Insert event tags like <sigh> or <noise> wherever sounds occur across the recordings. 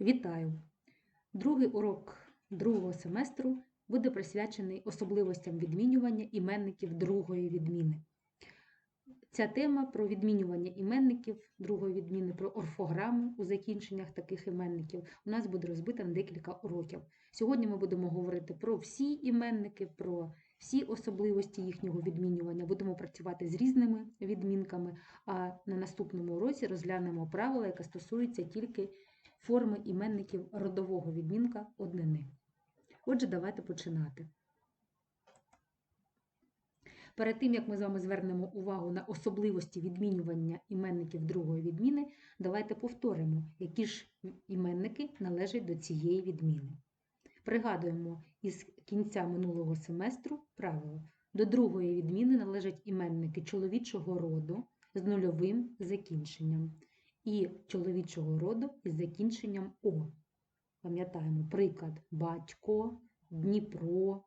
Вітаю! Другий урок другого семестру буде присвячений особливостям відмінювання іменників другої відміни. Ця тема про відмінювання іменників другої відміни, про орфограми у закінченнях таких іменників у нас буде розбита на декілька уроків. Сьогодні ми будемо говорити про всі іменники, про всі особливості їхнього відмінювання. Будемо працювати з різними відмінками, а на наступному уроці розглянемо правила, яке стосується тільки форми іменників родового відмінка однини. Отже, давайте починати. Перед тим, як ми з вами звернемо увагу на особливості відмінювання іменників другої відміни, давайте повторимо, які ж іменники належать до цієї відміни. Пригадуємо із кінця минулого семестру правило. До другої відміни належать іменники чоловічого роду з нульовим закінченням і чоловічого роду із закінченням О. Пам'ятаємо приклад батько, Дніпро,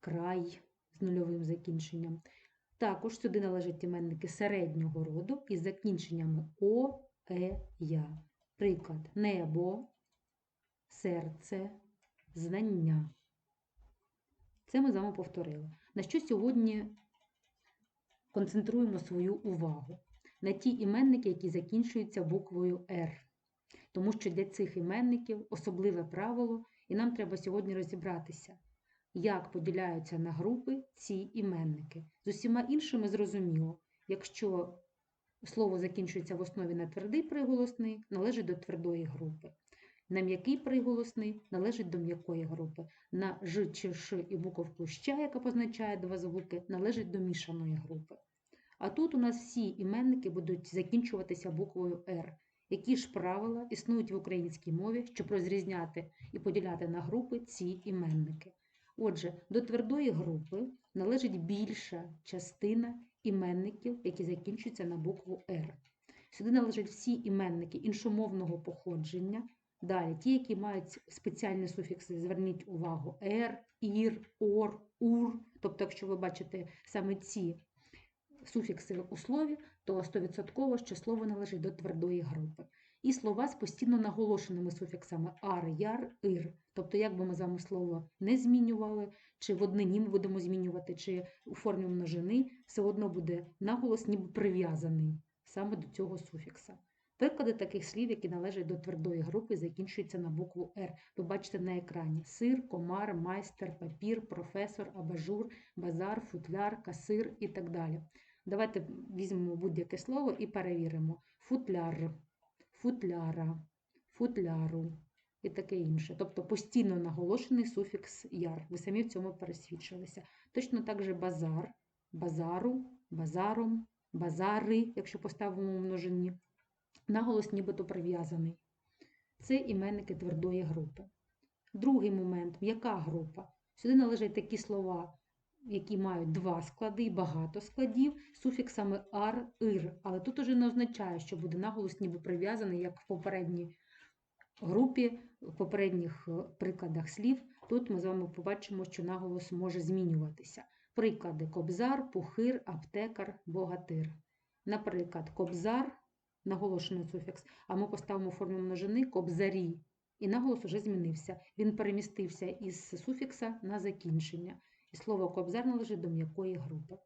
край з нульовим закінченням. Також сюди належать іменники середнього роду із закінченнями О, Е, Я. Приклад небо, серце, знання. Це ми з вами повторили. На що сьогодні концентруємо свою увагу? На ті іменники, які закінчуються буквою Р. Тому що для цих іменників особливе правило, і нам треба сьогодні розібратися, як поділяються на групи ці іменники. З усіма іншими зрозуміло, якщо слово закінчується в основі на твердий приголосний, належить до твердої групи. На м'який приголосний належить до м'якої групи. На Ж чи Ш і буковку ща, яка позначає два звуки, належить до мішаної групи. А тут у нас всі іменники будуть закінчуватися буквою Р. Які ж правила існують в українській мові, щоб розрізняти і поділяти на групи ці іменники? Отже, до твердої групи належить більша частина іменників, які закінчуються на букву Р. Сюди належать всі іменники іншомовного походження. Далі, ті, які мають спеціальні суфікси, зверніть увагу «р», «ір», «ор», «ур». Тобто, якщо ви бачите саме ці суфікси у слові, то 100% що слово належить до твердої групи. І слова з постійно наголошеними суфіксами ар, яр, ир. Тобто, як би ми з вами слово не змінювали, чи в однині ми будемо змінювати, чи у формі множини, все одно буде наголос ніби прив'язаний саме до цього суфікса. Приклади таких слів, які належать до твердої групи, закінчуються на букву Р. Ви бачите на екрані: сир, комар, майстер, папір, професор, абажур, базар, футляр, касир і так далі. Давайте візьмемо будь-яке слово і перевіримо: футляр, футляра, футляру і таке інше. Тобто постійно наголошений суфікс яр. Ви самі в цьому пересвідчилися. Точно так же базар, базару, базаром, базари, якщо поставимо в множині. Наголос нібито прив'язаний. Це іменники твердої групи. Другий момент м'яка група. Сюди належать такі слова, які мають два склади і багато складів, суфіксами ар, ир. Але тут уже не означає, що буде наголос ніби прив'язаний, як в попередній групі, в попередніх прикладах слів. Тут ми з вами побачимо, що наголос може змінюватися. Приклади кобзар, пухир, аптекар, богатир. Наприклад, кобзар наголошений суфікс, а ми поставимо форму множини кобзарі. І наголос уже змінився. Він перемістився із суфікса на закінчення. І слово кобзар належить до м'якої групи.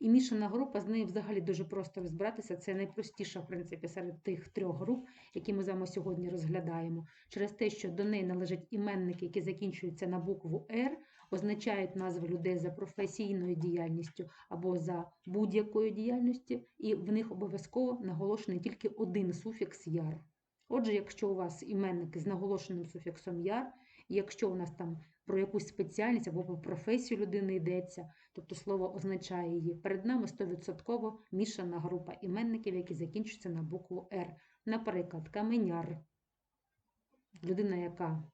І мішана група, з нею взагалі дуже просто розбиратися. Це найпростіша, в принципі, серед тих трьох груп, які ми з вами сьогодні розглядаємо. Через те, що до неї належать іменники, які закінчуються на букву Р, означають назви людей за професійною діяльністю або за будь-якою діяльністю, і в них обов'язково наголошений тільки один суфікс яр. Отже, якщо у вас іменники з наголошеним суфіксом яр, і якщо у нас там про якусь спеціальність або про професію людини йдеться, тобто слово означає її, перед нами 100% мішана група іменників, які закінчуються на букву Р. Наприклад, каменяр, людина, яка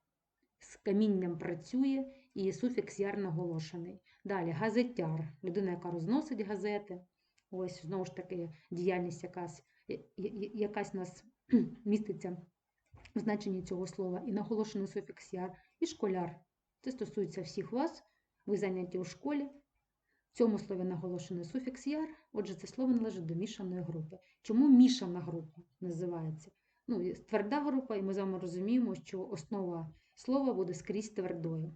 з камінням працює, і суфікс яр наголошений. Далі газетяр, людина, яка розносить газети. Ось, знову ж таки, діяльність якась, якась нас <clears throat> міститься в значенні цього слова, і наголошений суфікс яр, і школяр. Це стосується всіх вас, ви заняті у школі. В цьому слові наголошений суфікс яр, отже, це слово належить до мішаної групи. Чому мішана група називається? Ну, тверда група, і ми з вами розуміємо, що основа слова буде скрізь твердою.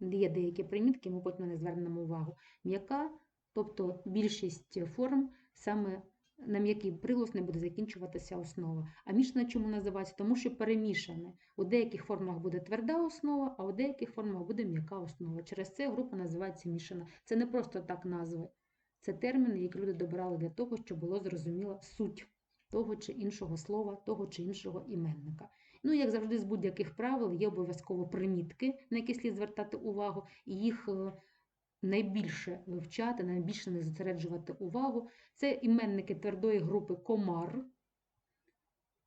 Є деякі примітки, ми потім не звернемо увагу. М'яка, тобто більшість форм саме на м'який приголос не буде закінчуватися основа. А мішана чому називається? Тому що перемішане. У деяких формах буде тверда основа, а у деяких формах буде м'яка основа. Через це група називається мішана. Це не просто так назви. Це терміни, які люди добирали для того, щоб було зрозуміла суть того чи іншого слова, того чи іншого іменника. Ну, як завжди, з будь-яких правил є обов'язково примітки, на які слід звертати увагу, і їх е, найбільше вивчати, найбільше не зосереджувати увагу. Це іменники твердої групи комар,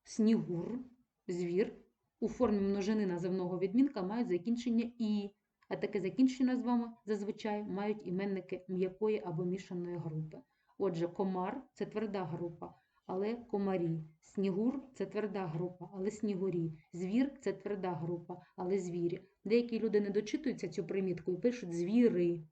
снігур, звір. У формі множини називного відмінка мають закінчення і, а таке закінчення з вами зазвичай мають іменники м'якої або мішаної групи. Отже, комар це тверда група, але комарі. Снігур це тверда група, але снігурі. Звір це тверда група, але звірі. Деякі люди не дочитуються цю примітку і пишуть звіри,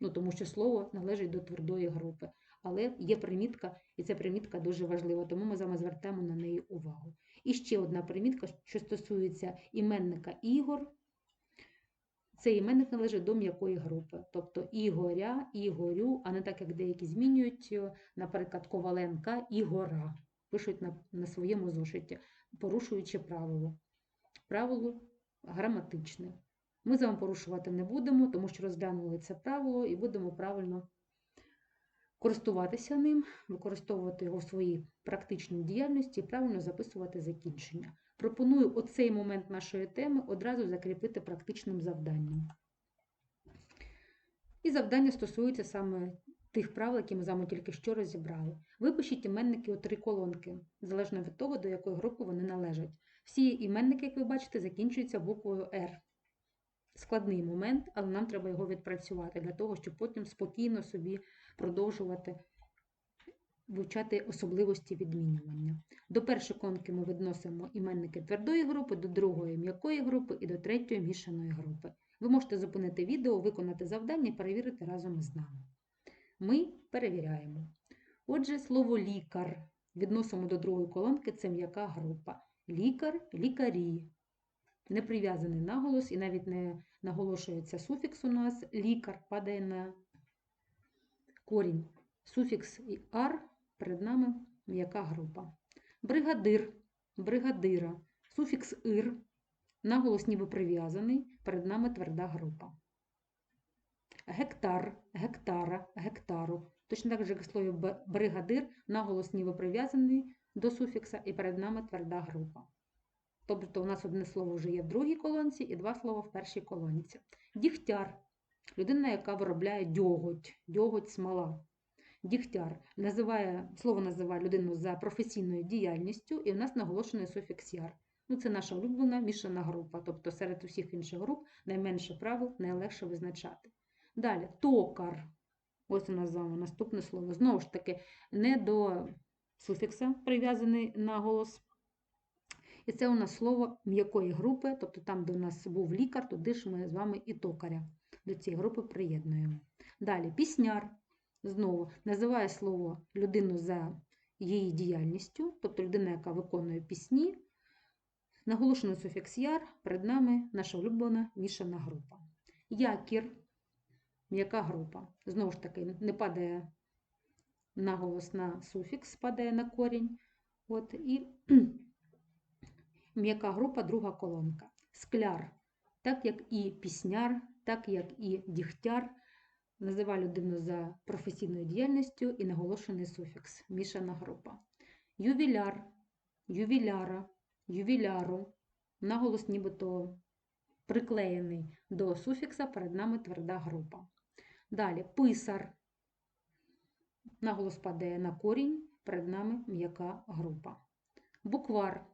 ну тому що слово належить до твердої групи. Але є примітка, і ця примітка дуже важлива, тому ми з вами звертаємо на неї увагу. І ще одна примітка, що стосується іменника Ігор. Цей іменник належить до м'якої групи, тобто Ігоря, Ігорю, а не так, як деякі змінюють, е, наприклад, Коваленка Ігора. Пишуть на, на своєму зошиті, порушуючи правило. Правило граматичне. Ми з вами порушувати не будемо, тому що розглянули це правило і будемо правильно користуватися ним, використовувати його в своїй практичній діяльності і правильно записувати закінчення. Пропоную оцей момент нашої теми одразу закріпити практичним завданням. І завдання стосується саме тих правил, які ми з вами тільки що розібрали. Випишіть іменники у три колонки, залежно від того, до якої групи вони належать. Всі іменники, як ви бачите, закінчуються буквою R. Складний момент, але нам треба його відпрацювати для того, щоб потім спокійно собі продовжувати вивчати особливості відмінювання. До першої колонки ми відносимо іменники твердої групи, до другої м'якої групи і до третьої мішаної групи. Ви можете зупинити відео, виконати завдання і перевірити разом із нами. Ми перевіряємо. Отже, слово лікар відносимо до другої колонки це м'яка група. Лікар, лікарі. Не прив'язаний наголос і навіть не наголошується суфікс у нас. Лікар падає на корінь. Суфікс і ар перед нами м'яка група. Бригадир, бригадира, суфікс ир, наголос ніби прив'язаний, перед нами тверда група. Гектар, гектара, гектару. Точно так же, як в слові бригадир, наголос ніби прив'язаний до суфікса, і перед нами тверда група. Тобто, у нас одне слово вже є в другій колонці і два слова в першій колонці. Дігтяр людина, яка виробляє дьоготь, дьоготь смола. Дігтяр називає, слово називає людину за професійною діяльністю, і в нас наголошений суфікс яр. Ну, Це наша улюблена мішана група, тобто серед усіх інших груп найменше правил, найлегше визначати. Далі токар. Ось у нас з вами наступне слово. Знову ж таки, не до суфікса прив'язаний наголос. І це у нас слово м'якої групи, тобто там, де у нас був лікар, туди ж ми з вами і токаря до цієї групи приєднуємо. Далі пісняр. Знову називає слово людину за її діяльністю, тобто людина, яка виконує пісні. Наголошено суфікс яр, перед нами наша улюблена мішана група. Якір, м'яка група. Знову ж таки, не падає наголос на суфікс, падає на корінь. От, І м'яка група, друга колонка. Скляр, так як і пісняр, так як і дігтяр називає людину за професійною діяльністю і наголошений суфікс мішана група. Ювіляр, ювіляра, ювіляру, наголос нібито приклеєний до суфікса, перед нами тверда група. Далі писар, наголос падає на корінь, перед нами м'яка група. Буквар,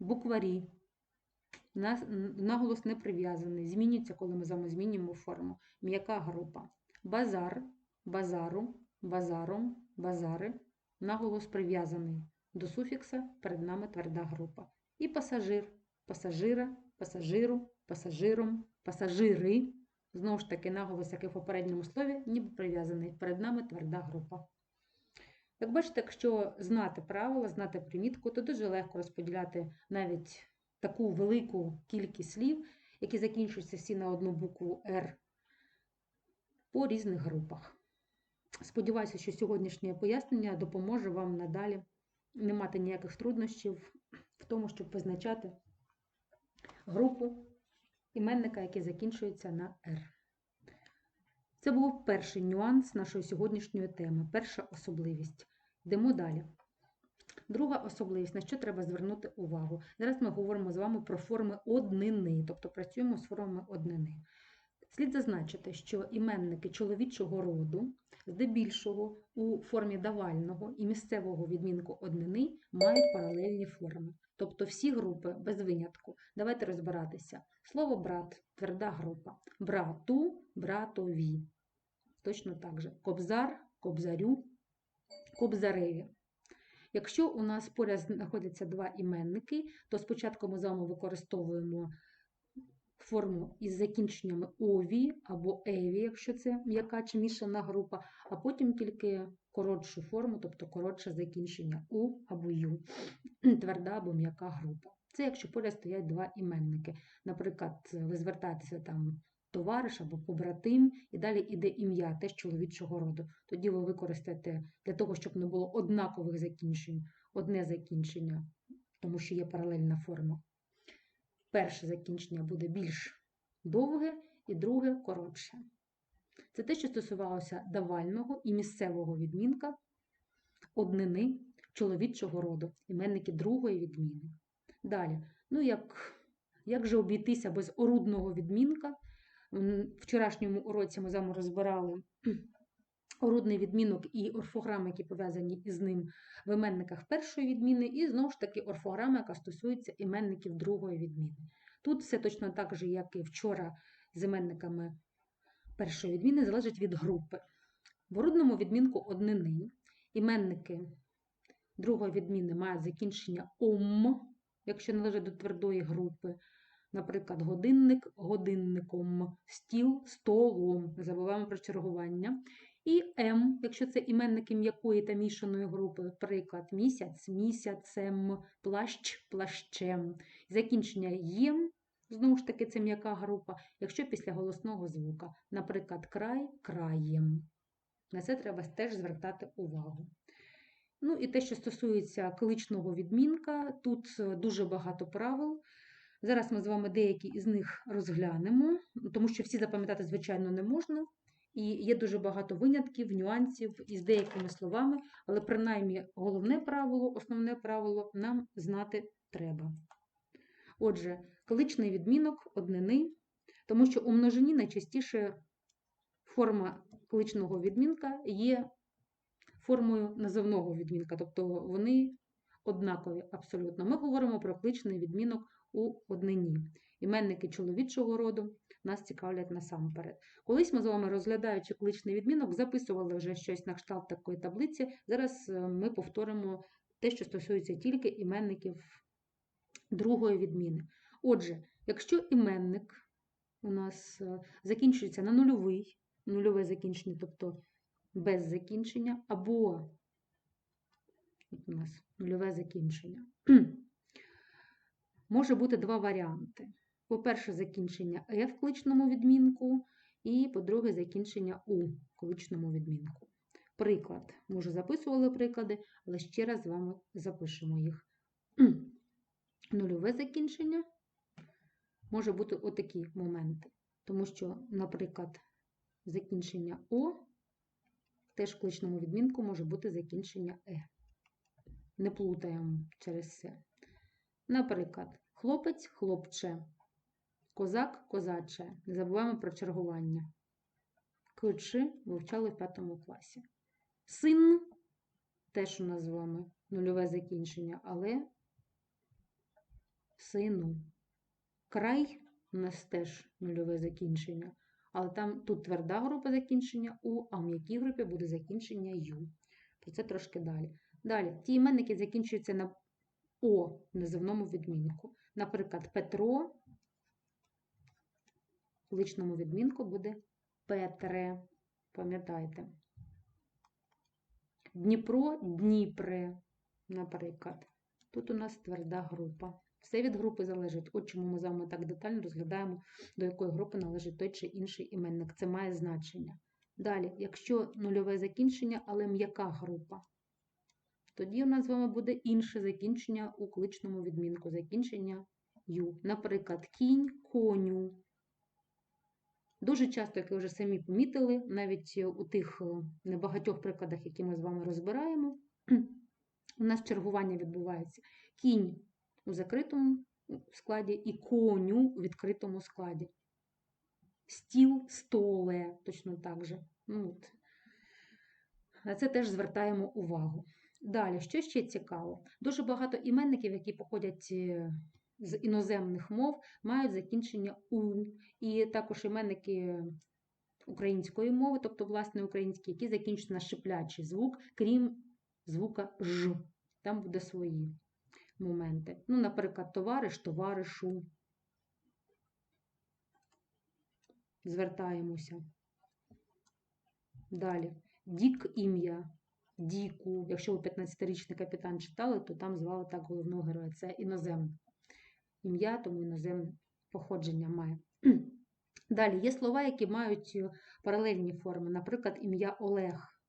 букварі. Наголос не прив'язаний. Змінюється, коли ми з вами змінюємо форму. М'яка група. Базар, базару, базаром, базари. Наголос прив'язаний до суфікса, перед нами тверда група. І пасажир, пасажира, пасажиру, пасажиром, пасажири. Знову ж таки, наголос, як і в попередньому слові, ніби прив'язаний. Перед нами тверда група. Як бачите, якщо знати правила, знати примітку, то дуже легко розподіляти навіть таку велику кількість слів, які закінчуються всі на одну букву R по різних групах. Сподіваюся, що сьогоднішнє пояснення допоможе вам надалі не мати ніяких труднощів в тому, щоб визначати групу іменника, який закінчується на R. Це був перший нюанс нашої сьогоднішньої теми, перша особливість. Йдемо далі. Друга особливість, на що треба звернути увагу. Зараз ми говоримо з вами про форми однини, тобто працюємо з формами однини. Слід зазначити, що іменники чоловічого роду, здебільшого у формі давального і місцевого відмінку однини мають паралельні форми. Тобто всі групи без винятку. Давайте розбиратися. Слово брат тверда група. Брату, братові. Точно так же. Кобзар, кобзарю, кобзареві. Якщо у нас поряд знаходяться два іменники, то спочатку ми з вами використовуємо форму із закінченнями ові або еві, якщо це м'яка чи мішана група, а потім тільки коротшу форму, тобто коротше закінчення у або ю, тверда або м'яка група. Це якщо поряд стоять два іменники. Наприклад, ви звертаєтеся там товариш або побратим, і далі іде ім'я теж чоловічого роду. Тоді ви використаєте для того, щоб не було однакових закінчень, одне закінчення, тому що є паралельна форма. Перше закінчення буде більш довге і друге коротше. Це те, що стосувалося давального і місцевого відмінка однини чоловічого роду, іменники другої відміни. Далі, ну як, як же обійтися без орудного відмінка? В вчорашньому уроці ми з вами розбирали <clears throat> орудний відмінок і орфограми, які пов'язані із ним в іменниках першої відміни, і знову ж таки орфограма, яка стосується іменників другої відміни. Тут все точно так же, як і вчора з іменниками першої відміни, залежить від групи. В орудному відмінку однини іменники другої відміни мають закінчення ом, якщо належать до твердої групи. Наприклад, годинник годинником, стіл столом, не забуваємо про чергування. І М, якщо це іменники м'якої та мішаної групи, приклад місяць, місяцем, плащ, плащем. Закінчення єм, знову ж таки, це м'яка група, якщо після голосного звука, наприклад, край краєм. На це треба теж звертати увагу. Ну і те, що стосується кличного відмінка, тут дуже багато правил. Зараз ми з вами деякі із них розглянемо, тому що всі запам'ятати, звичайно, не можна. І є дуже багато винятків, нюансів із деякими словами, але принаймні головне правило, основне правило нам знати треба. Отже, кличний відмінок однини, тому що у множині найчастіше форма кличного відмінка є формою називного відмінка, тобто вони однакові абсолютно. Ми говоримо про кличний відмінок у однині. Іменники чоловічого роду нас цікавлять насамперед. Колись ми з вами, розглядаючи кличний відмінок, записували вже щось на кшталт такої таблиці. Зараз е, ми повторимо те, що стосується тільки іменників другої відміни. Отже, якщо іменник у нас е, закінчується на нульовий, нульове закінчення, тобто без закінчення, або у нас нульове закінчення, <clears throat> може бути два варіанти. По-перше, закінчення «е» в кличному відмінку, і, по-друге, закінчення У в кличному відмінку. Приклад. Ми вже записували приклади, але ще раз з вами запишемо їх. <clears throat> Нульове закінчення може бути отакі моменти. Тому що, наприклад, закінчення О теж в кличному відмінку може бути закінчення Е. Не плутаємо через це. Наприклад, хлопець, хлопче, козак, козаче. Не забуваємо про чергування. Ключи вивчали в п'ятому класі. Син теж у нас з вами нульове закінчення, але сину. Край у нас теж нульове закінчення. Але там тут тверда група закінчення У, а в м'якій групі буде закінчення Ю. Про це трошки далі. Далі, ті іменники закінчуються на О в називному відмінку. Наприклад, Петро в личному відмінку буде Петре. Пам'ятайте. Дніпро, Дніпре, наприклад. Тут у нас тверда група. Все від групи залежить. От чому ми з вами так детально розглядаємо, до якої групи належить той чи інший іменник. Це має значення. Далі, якщо нульове закінчення, але м'яка група, тоді у нас з вами буде інше закінчення у кличному відмінку. Закінчення ю. Наприклад, кінь, коню. Дуже часто, як ви вже самі помітили, навіть у тих е, небагатьох прикладах, які ми з вами розбираємо, <clears throat> у нас чергування відбувається. Кінь у закритому складі і коню у відкритому складі. Стіл, столе, точно так же. Ну, от. На це теж звертаємо увагу. Далі, що ще цікаво? Дуже багато іменників, які походять е, з іноземних мов, мають закінчення У, і також іменники української мови, тобто, власне, українські, які закінчуються на шиплячий звук, крім звука Ж. Там буде свої моменти. Ну, наприклад, товариш, товаришу. Звертаємося. Далі. Дік ім'я, Діку. Якщо ви 15-річний капітан читали, то там звали так головного героя. Це іноземне ім'я, тому іноземне походження має. <clears throat> Далі є слова, які мають паралельні форми. Наприклад, ім'я Олег.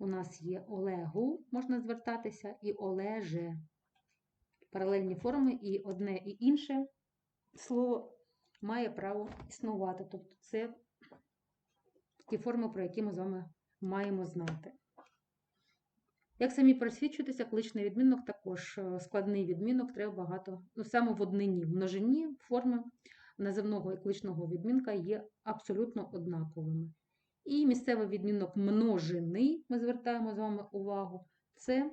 У нас є Олегу, можна звертатися, і Олеже. Паралельні форми, і одне і інше слово має право існувати. Тобто це ті форми, про які ми з вами маємо знати. Як самі просвідчуєтеся, кличний відмінок також е, складний відмінок, треба багато, ну саме в однині, в множині форми називного і кличного відмінка є абсолютно однаковими. І місцевий відмінок множини, ми звертаємо з вами увагу, це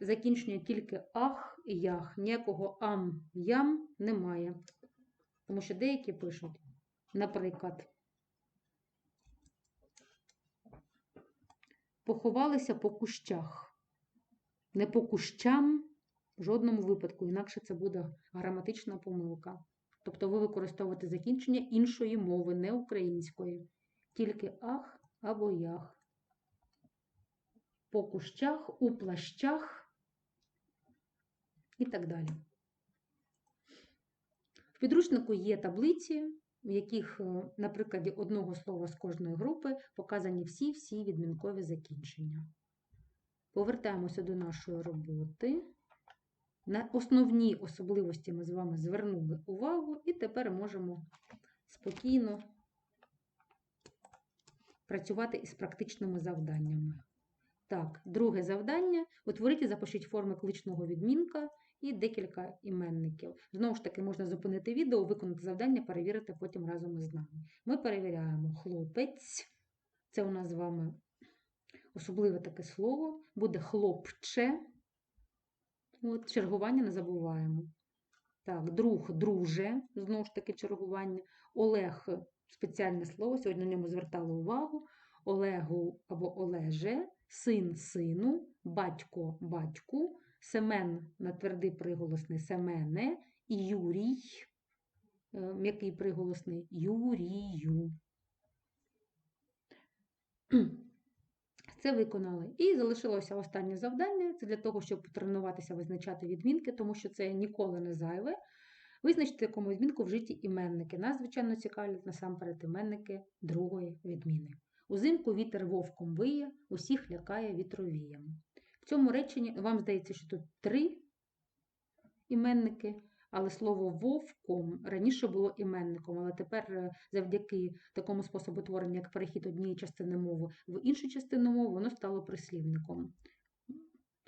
закінчення тільки ах і ях. Ніякого ам ям немає. Тому що деякі пишуть, наприклад, поховалися по кущах. Не по кущам в жодному випадку, інакше це буде граматична помилка. Тобто ви використовуєте закінчення іншої мови, не української. Тільки ах або ях. По кущах, у плащах і так далі. В підручнику є таблиці, в яких, е, на прикладі одного слова з кожної групи показані всі-всі відмінкові закінчення. Повертаємося до нашої роботи. На основні особливості ми з вами звернули увагу, і тепер можемо спокійно працювати із практичними завданнями. Так, друге завдання: утворіть і запишіть форми кличного відмінка і декілька іменників. Знову ж таки, можна зупинити відео, виконати завдання, перевірити потім разом із нами. Ми перевіряємо хлопець, це у нас з вами особливе таке слово, буде хлопче. От, Чергування не забуваємо. Так, друг, друже, знову ж таки, чергування. Олег спеціальне слово, сьогодні на ньому звертали увагу. Олегу або Олеже, син сину, батько батьку, Семен на твердий приголосний Семене, і Юрій, е, м'який приголосний Юрію. Це виконали. І залишилося останнє завдання. Це для того, щоб потренуватися визначати відмінки, тому що це ніколи не зайве. Визначити якому відмінку вжиті іменники. Нас, звичайно, цікавлять насамперед іменники другої відміни. Узимку вітер вовком виє, усіх лякає вітровієм. В цьому реченні вам здається, що тут три іменники. Але слово вовком раніше було іменником, але тепер е, завдяки такому способу творення, як перехід однієї частини мови в іншу частину мови, воно стало прислівником.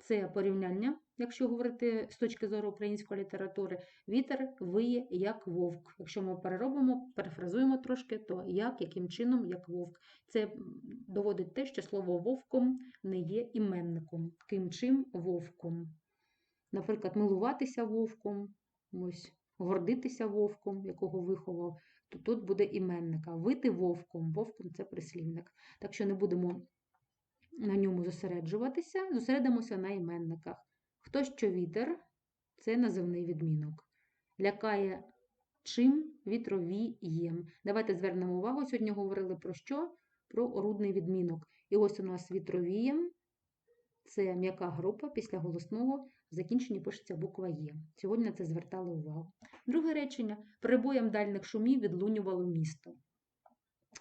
Це порівняння, якщо говорити з точки зору української літератури, вітер виє як вовк. Якщо ми переробимо, перефразуємо трошки, то як, яким чином, як вовк. Це доводить те, що слово вовком не є іменником, ким чим вовком. Наприклад, милуватися вовком, ось, гордитися вовком, якого виховав, то тут буде іменника. Вити вовком, вовком це прислівник. Так що не будемо на ньому зосереджуватися, зосередимося на іменниках. Хто що вітер це називний відмінок. Лякає чим вітрові єм. Давайте звернемо увагу. Сьогодні говорили про що? Про орудний відмінок. І ось у нас вітровієм. Це м'яка група після голосного в закінченні пишеться буква Є. Сьогодні на це звертали увагу. Друге речення: прибоєм дальних шумів відлунювало місто.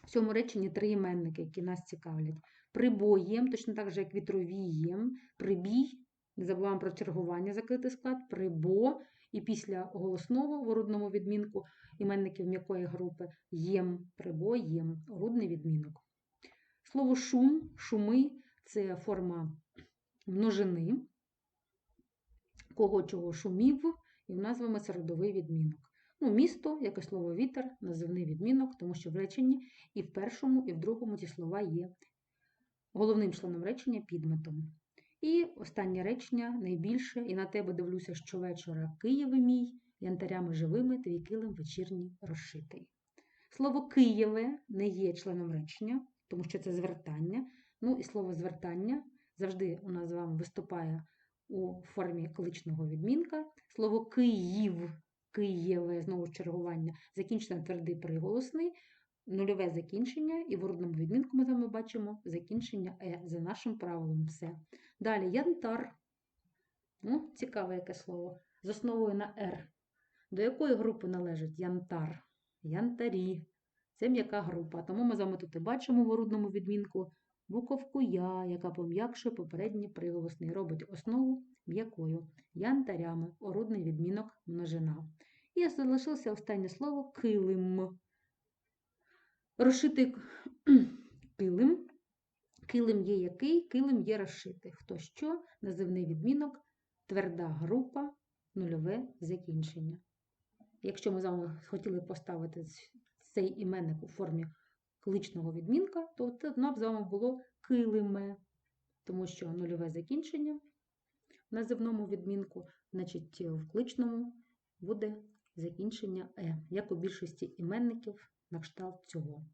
В цьому реченні три іменники, які нас цікавлять. Прибоєм, точно так же, як вітровієм, прибій, не забуваємо про чергування, закритий склад, прибо, і після голосного в орудному відмінку іменників м'якої групи єм, прибоєм, орудний відмінок. Слово шум, шуми це форма множини, кого чого шумів, і в назвами середовий відмінок. Ну, місто, як і слово вітер, називний відмінок, тому що в реченні і в першому, і в другому ці слова є головним членом речення підметом. І останнє речення найбільше, і на тебе дивлюся щовечора Києве мій, янтарями живими твій килим вечірній розшитий. Слово Києве не є членом речення, тому що це звертання. Ну і слово звертання завжди у нас з вами виступає у формі кличного відмінка. Слово Київ, Києве, знову чергування, закінчено твердий приголосний, нульове закінчення, і в орудному відмінку ми з бачимо закінчення Е за нашим правилом все. Далі янтар. Ну, цікаве яке слово. З основою на Р. До якої групи належить янтар? Янтарі. Це м'яка група. Тому ми з вами тут і бачимо в орудному відмінку буковку Я, яка пом'якшує попередній приголосний, робить основу м'якою. Янтарями, орудний відмінок множина. І залишилося останнє слово килим. Розшитий <clears throat> килим. Килим є який, килим є розшитий. Хто що, називний відмінок, тверда група, нульове закінчення. Якщо ми з вами хотіли поставити цей іменник у формі кличного відмінка, то нам з вами було килиме, тому що нульове закінчення в називному відмінку, значить в кличному буде закінчення Е, як у більшості іменників на кшталт цього.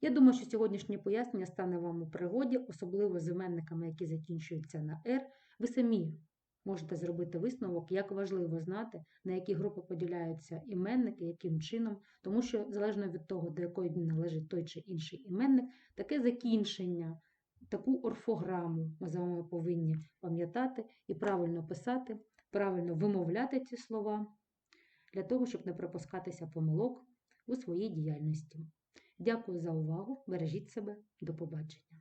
Я думаю, що сьогоднішнє пояснення стане вам у пригоді, особливо з іменниками, які закінчуються на R. Ви самі можете зробити висновок, як важливо знати, на які групи поділяються іменники, яким чином, тому що залежно від того, до якої належить той чи інший іменник, таке закінчення, таку орфограму ми з вами повинні пам'ятати і правильно писати, правильно вимовляти ці слова, для того, щоб не припускатися помилок у своїй діяльності. Дякую за увагу! Бережіть себе, до побачення!